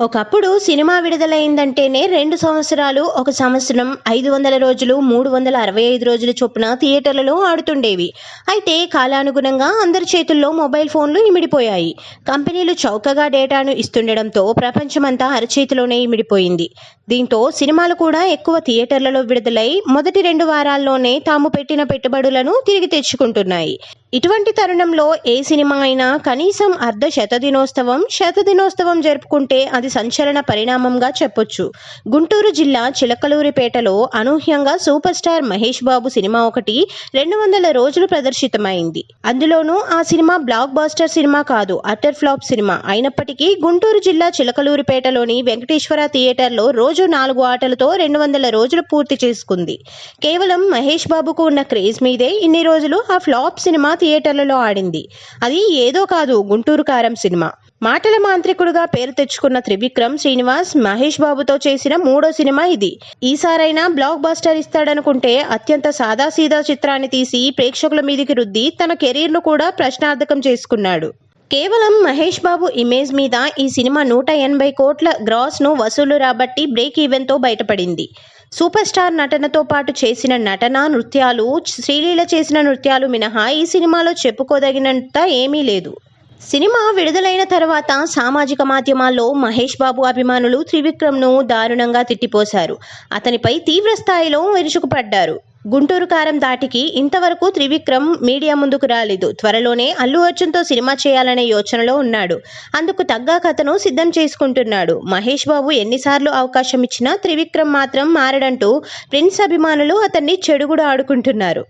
ఒకప్పుడు సినిమా విడుదలైందంటేనే రెండు సంవత్సరాలు ఒక సంవత్సరం ఐదు వందల రోజులు మూడు వందల అరవై ఐదు రోజుల చొప్పున థియేటర్లలో ఆడుతుండేవి. అయితే కాలానుగుణంగా అందరి చేతుల్లో మొబైల్ ఫోన్లు ఇమిడిపోయాయి. కంపెనీలు చౌకగా డేటాను ఇస్తుండడంతో ప్రపంచమంతా అరచేతిలోనే ఇమిడిపోయింది. దీంతో సినిమాలు కూడా ఎక్కువ థియేటర్లలో విడుదలై మొదటి రెండు వారాల్లోనే తాము పెట్టిన పెట్టుబడులను తిరిగి తెచ్చుకుంటున్నాయి. ఇటువంటి తరుణంలో ఏ సినిమా అయినా కనీసం అర్ధ శతదినోత్సవం శతదినోత్సవం జరుపుకుంటే అది సంచలన పరిణామంగా చెప్పొచ్చు. గుంటూరు జిల్లా చిలకలూరిపేటలో అనూహ్యంగా super star Mahesh Babu cinema ఒకటి రెండు వందల రోజులు ప్రదర్శితమైంది. అందులోనూ ఆ సినిమా బ్లాక్ బాస్టర్ సినిమా కాదు అటర్ ఫ్లాప్ సినిమా అయినప్పటికీ గుంటూరు జిల్లా చిలకలూరిపేటలోని వెంకటేశ్వర థియేటర్లో రోజు నాలుగు ఆటలతో రెండు వందల రోజులు పూర్తి చేసుకుంది. కేవలం మహేష్ బాబుకు ఉన్న క్రేజ్ మీదే ఇన్ని రోజులు ఆ ఫ్లాప్ సినిమా థియేటర్లలో ఆడింది. అది ఏదో కాదు గుంటూరు కారం సినిమా. మాటల మాంత్రికుడుగా పేరు తెచ్చుకున్న త్రివిక్రమ్ శ్రీనివాస్ మహేష్ బాబుతో చేసిన మూడో సినిమా ఇది. ఈసారైనా బ్లాక్ బస్టర్ ఇస్తాడనుకుంటే అత్యంత సాదాసీదా చిత్రాన్ని తీసి ప్రేక్షకుల మీదికి రుద్ది తన కెరీర్ను కూడా ప్రశ్నార్థకం చేసుకున్నాడు. కేవలం మహేష్ బాబు ఇమేజ్ మీద ఈ సినిమా నూట ఎనభై కోట్ల గ్రాస్ను వసూలు రాబట్టి బ్రేక్ ఈవెన్తో బయటపడింది. సూపర్ స్టార్ నటనతో పాటు చేసిన నటన నృత్యాలు శ్రీలీల చేసిన నృత్యాలు మినహా ఈ సినిమాలో చెప్పుకోదగినంత ఏమీ లేదు. సినిమా విడుదలైన తర్వాత సామాజిక మాధ్యమాల్లో మహేష్ బాబు అభిమానులు త్రివిక్రమ్ను దారుణంగా తిట్టిపోశారు. అతనిపై తీవ్ర స్థాయిలో విరుచుకుపడ్డారు. గుంటూరు కారం దాటికి ఇంతవరకు త్రివిక్రమ్ మీడియా ముందుకు రాలేదు. త్వరలోనే అల్లు అర్జున్తో సినిమా చేయాలనే యోచనలో ఉన్నాడు. అందుకు తగ్గ కథను సిద్ధం చేసుకుంటున్నాడు. మహేష్ బాబు ఎన్నిసార్లు అవకాశం ఇచ్చినా త్రివిక్రమ్ మాత్రం మారడంటూ ప్రిన్స్ అభిమానులు అతన్ని చెడుగుడు ఆడుకుంటున్నారు.